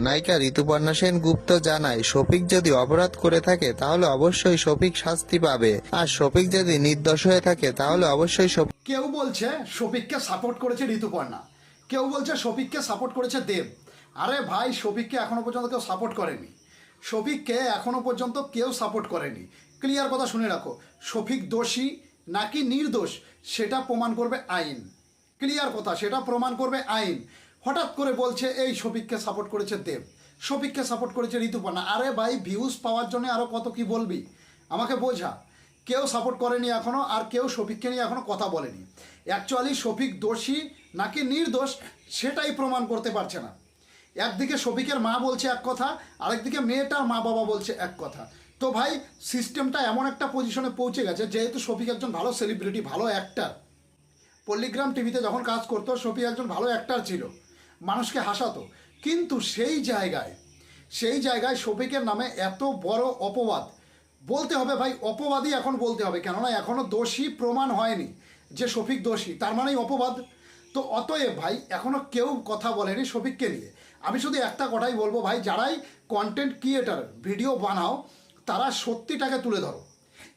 নায়িকা ঋতুপর্ণা সেন গুপ্ত জানায়, শফিক যদি অপরাধ করে থাকে, তাহলে অবশ্যই শফিক শাস্তি পাবে। আর শফিক যদি নির্দোষ হয়ে থাকে, তাহলে অবশ্যই কেউ বলছে শফিককে সাপোর্ট করেছে ঋতুপর্ণা। কেউ বলছে শফিককে সাপোর্ট করেছে দেব। আরে ভাই, শফিককে এখনও পর্যন্ত কেউ সাপোর্ট করেনি। শফিককে এখনও পর্যন্ত কেউ সাপোর্ট করেনি। ক্লিয়ার কথা শুনে রাখো। শফিক দোষী নাকি নির্দোষ, সেটা প্রমাণ করবে আইন। ক্লিয়ার কথা, সেটা প্রমাণ করবে আইন। হঠাৎ করে বলছে, এই শফিককে সাপোর্ট করেছে দেব। শফিককে সাপোর্ট করেছে ঋতুপর্ণা। আরে ভাই ভিউজ পাওয়ার জন্য আরও কত কি বলবি? আমাকে বোঝা। কেউ সাপোর্ট করেনি এখনও আর কেউ শফিককে নিয়ে এখনও কথা বলেনি। অ্যাকচুয়ালি শফিক দোষী নাকি নির্দোষ, সেটাই প্রমাণ করতে পারছে না। একদিকে শফিকের মা বলছে এক কথা, আরেকদিকে মেয়েটার মা বাবা বলছে এক কথা। তো ভাই সিস্টেমটা এমন একটা পজিশনে পৌঁছে গেছে, যেহেতু শফিক একজন ভালো সেলিব্রিটি ভালো অ্যাক্টার পল্লিগ্রাম টিভিতে যখন কাজ করতো, শফিক একজন ভালো অ্যাক্টার ছিল। মানুষকে হাসাতো। কিন্তু সেই জায়গায় সেই জায়গায় শফিকের নামে এত বড় অপবাদ। বলতে হবে ভাই, অপবাদই এখন বলতে হবে। কেননা এখনও দোষী প্রমাণ হয়নি যে শফিক দোষী। তার মানেই অপবাদ। তো অতএব ভাই এখনও কেউ কথা বলেনি শফিককে নিয়ে। আমি শুধু একটা কথাই বলব ভাই, যারাই কন্টেন্ট ক্রিয়েটার ভিডিও বানাও, তারা সত্যিটাকে তুলে ধরো।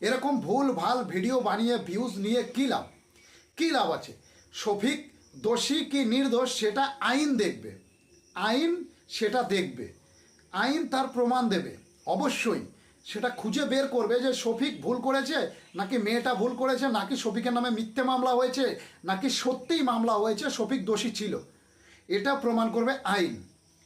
এরকম ভুল ভালো ভিডিও বানিয়ে ভিউজ নিয়ে কী লাভ? কী লাভ আছে? শফিক দোষী কি নির্দোষ সেটা আইন দেখবে। আইন সেটা দেখবে। আইন তার প্রমাণ দেবে। অবশ্যই সেটা খুঁজে বের করবে যে শফিক ভুল করেছে, নাকি মেয়েটা ভুল করেছে, নাকি শফিকের নামে মিথ্যে মামলা হয়েছে, নাকি সত্যিই মামলা হয়েছে, শফিক দোষী ছিল। এটা প্রমাণ করবে আইন।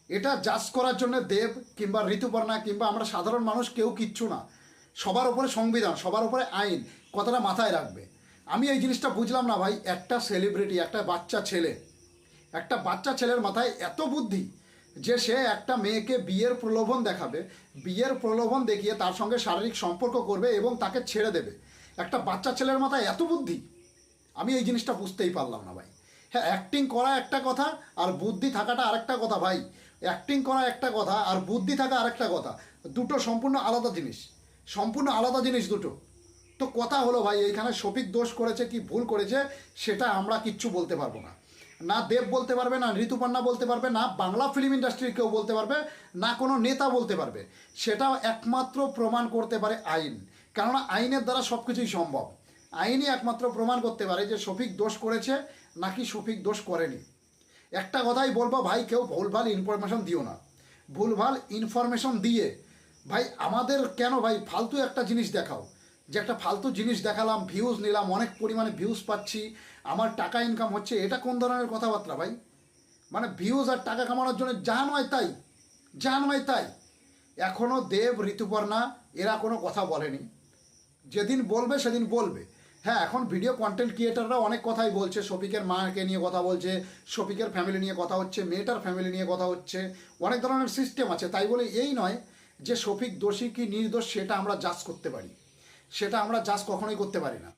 এটা জাজ করার জন্য দেব কিংবা ঋতুপর্ণা কিংবা আমরা সাধারণ মানুষ কেউ কিচ্ছু না। সবার উপরে সংবিধান, সবার উপরে আইন। কথাটা মাথায় রাখবে। আমি এই জিনিসটা বুঝলাম না ভাই, একটা সেলিব্রিটি একটা বাচ্চা ছেলে, একটা বাচ্চা ছেলের মাথায় এত বুদ্ধি যে সে একটা মেয়েকে বিয়ের প্রলোভন দেখাবে, বিয়ের প্রলোভন দেখিয়ে তার সঙ্গে শারীরিক সম্পর্ক করবে এবং তাকে ছেড়ে দেবে। একটা বাচ্চা ছেলের মাথায় এত বুদ্ধি, আমি এই জিনিসটা বুঝতেই পারলাম না ভাই। হ্যাঁ অ্যাক্টিং করা একটা কথা আর বুদ্ধি থাকাটা আরেকটা কথা ভাই। অ্যাক্টিং করা একটা কথা আর বুদ্ধি থাকা আরেকটা কথা। দুটো সম্পূর্ণ আলাদা জিনিস, সম্পূর্ণ আলাদা জিনিস দুটো। তো কথা হলো ভাই, এইখানে শফিক দোষ করেছে, কি ভুল করেছে, সেটা আমরা কিচ্ছু বলতে পারব না। না দেব বলতে পারবে, না ঋতুপর্ণা বলতে পারবে, না বাংলা ফিল্ম ইন্ডাস্ট্রির কেউ বলতে পারবে, না কোনো নেতা বলতে পারবে। সেটা একমাত্র প্রমাণ করতে পারে আইন। কেননা আইনের দ্বারা সব কিছুই সম্ভব। আইনই একমাত্র প্রমাণ করতে পারে যে শফিক দোষ করেছে, নাকি শফিক দোষ করেনি। একটা কথাই বলব ভাই, কেউ ভুলভাল ইনফরমেশন দিও না। ভুলভাল ইনফরমেশন দিয়ে, ভাই আমাদের কেন ভাই, ফালতু একটা জিনিস দেখাও। যে একটা ফালতু জিনিস দেখালাম ভিউজ নিলাম, অনেক পরিমাণে ভিউজ পাচ্ছি, আমার টাকা ইনকাম হচ্ছে, এটা কোন ধরনের কথাবার্তা ভাই? মানে ভিউজ আর টাকা কামানোর জন্য যা নয় তাই, যা নয় তাই। এখনও দেব, ঋতুপর্ণা, এরা কোনো কথা বলেনি। যেদিন বলবে, সেদিন বলবে। হ্যাঁ এখন ভিডিও কন্টেন্ট ক্রিয়েটাররা অনেক কথাই বলছে। শফিকের মাকে নিয়ে কথা বলছে, শফিকের ফ্যামিলি নিয়ে কথা হচ্ছে, মেয়েটার ফ্যামিলি নিয়ে কথা হচ্ছে, অনেক ধরনের সিস্টেম আছে। তাই বলে এই নয় যে শফিক দোষী কি নির্দোষ, সেটা আমরা জাজ করতে পারি। সেটা আমরা জাস্ট কখনোই করতে পারি না।